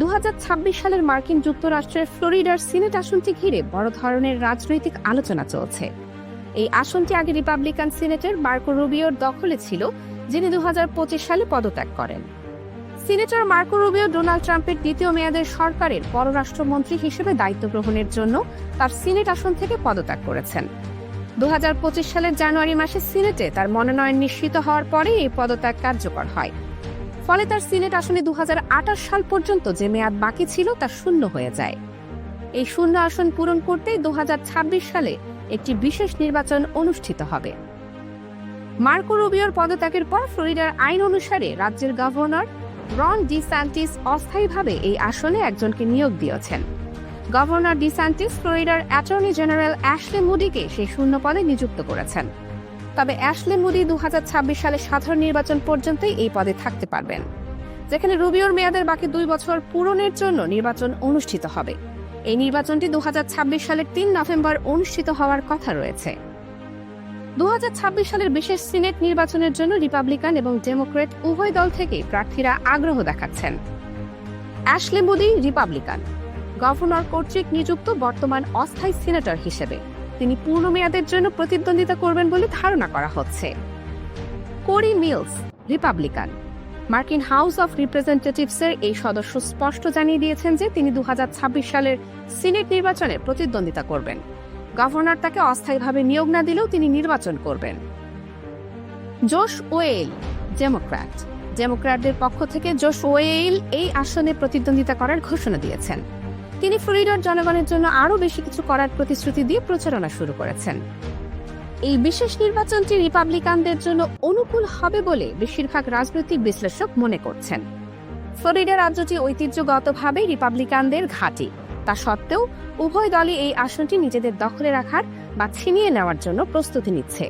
দু হাজার ছাব্বিশ সালের মার্কিন যুক্তরাষ্ট্রের ফ্লোরিডার সিনেট আসনটি ঘিরে বড় ধরনের রাজনৈতিক আলোচনা চলছে। এই আসনটি আগে রিপাবলিকান সিনেটর মার্কো রুবিওর দখলে ছিল, যিনি দু হাজার পঁচিশ সালে পদত্যাগ করেন। সিনেটর মার্কো রুবিও ডোনাল্ড ট্রাম্পের দ্বিতীয় মেয়াদের সরকারের পররাষ্ট্রমন্ত্রী হিসেবে দায়িত্ব গ্রহণের জন্য তার সিনেট আসন থেকে পদত্যাগ করেছেন। দু হাজার পঁচিশ সালের জানুয়ারি মাসে সিনেটে তার মনোনয়ন নিশ্চিত হওয়ার পরে এই পদত্যাগ কার্যকর হয়। ফলে তার সিনেট আসনে দুহাজার আঠাশ সাল পর্যন্ত যে মেয়াদ বাকি ছিল তা শূন্য হয়ে যায়। এই শূন্য আসন পূরণ করতেই দুহাজার ছাব্বিশ সালে একটি বিশেষ নির্বাচন অনুষ্ঠিত হবে। মার্কো রুবিওর পদত্যাগের পর ফ্লোরিডার আইন অনুসারে রাজ্যের গভর্নর রন ডি স্যান্টিস অস্থায়ীভাবে এই আসনে একজনকে নিয়োগ দিয়েছেন। গভর্নর ডি স্যান্টিস ফ্লোরিডার অ্যাটর্নি জেনারেল অ্যাশলে মুডিকে সেই শূন্য পদে নিযুক্ত করেছেন। তবে অ্যাশলে দুহাজার ছাব্বিশ সালে সাধারণ নির্বাচন পর্যন্তই এই পদে থাকতে পারবেন। যেখানে রুবিওর মেয়াদের বাকি দুই বছর পূরণের জন্য নির্বাচন অনুষ্ঠিত হবে। এই নির্বাচনটি দুহাজার ছাব্বিশ সালের তিন নভেম্বর অনুষ্ঠিত হওয়ার কথা রয়েছে। দুহাজার ছাব্বিশ সালের বিশেষ সিনেট নির্বাচনের জন্য রিপাবলিকান এবং ডেমোক্রেট উভয় দল থেকে প্রার্থীরা আগ্রহ দেখাচ্ছেন। অ্যাশলে মুদি রিপাবলিকান। গভর্নর কর্তৃক নিযুক্ত বর্তমান অস্থায়ী সিনেটর হিসেবে। তিনি পূর্ণ মেয়াদের জন্য প্রতিদ্বন্দ্বিতা করবেন বলে ধারণা করা হচ্ছে। কোরি মিলস, রিপাবলিকান, মার্কিন হাউস অফ রিপ্রেজেন্টেটিভসের এই সদস্য স্পষ্ট জানিয়ে দিয়েছেন যে তিনি দু হাজার ছাব্বিশ সালের সিনেট নির্বাচনে প্রতিদ্বন্দ্বিতা করবেন। গভর্নর তাকে অস্থায়ীভাবে নিয়োগ না দিলেও তিনি নির্বাচন করবেন। জোশ ওয়েল ডেমোক্র্যাট। ডেমোক্র্যাটদের পক্ষ থেকে জোশ ওয়েল এই আসনে প্রতিদ্বন্দ্বিতা করার ঘোষণা দিয়েছেন। তিনি ফ্লোরিডার জনগণের জন্য আরও বেশি কিছু করার প্রতিশ্রুতি দিয়ে প্রচারণা শুরু করেছেন। এই বিশেষ নির্বাচনটি রিপাবলিকানদের জন্য অনুকূল হবে বলে বেশিরভাগ রাজনৈতিক বিশ্লেষক মনে করছেন। ফ্লোরিডা রাজ্যটি ঐতিহ্যগতভাবে রিপাবলিকানদের ঘাঁটি। তা সত্ত্বেও উভয় দলই এই আসনটি নিজেদের দখলে রাখার বা ছিনিয়ে নেওয়ার জন্য প্রস্তুতি নিচ্ছে।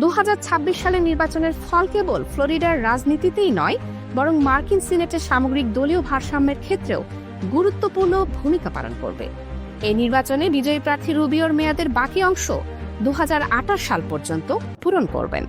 দু হাজার ছাব্বিশ সালের নির্বাচনের ফল কেবল ফ্লোরিডার রাজনীতিতেই নয়, বরং মার্কিন সিনেটের সামগ্রিক দলীয় ভারসাম্যের ক্ষেত্রেও গুরুত্বপূর্ণ ভূমিকা পালন করবে। এই নির্বাচনে বিজয়ী প্রার্থী রুবিওর মেয়াদের বাকি অংশ দু হাজার আঠাশ সাল পর্যন্ত পূরণ করবেন।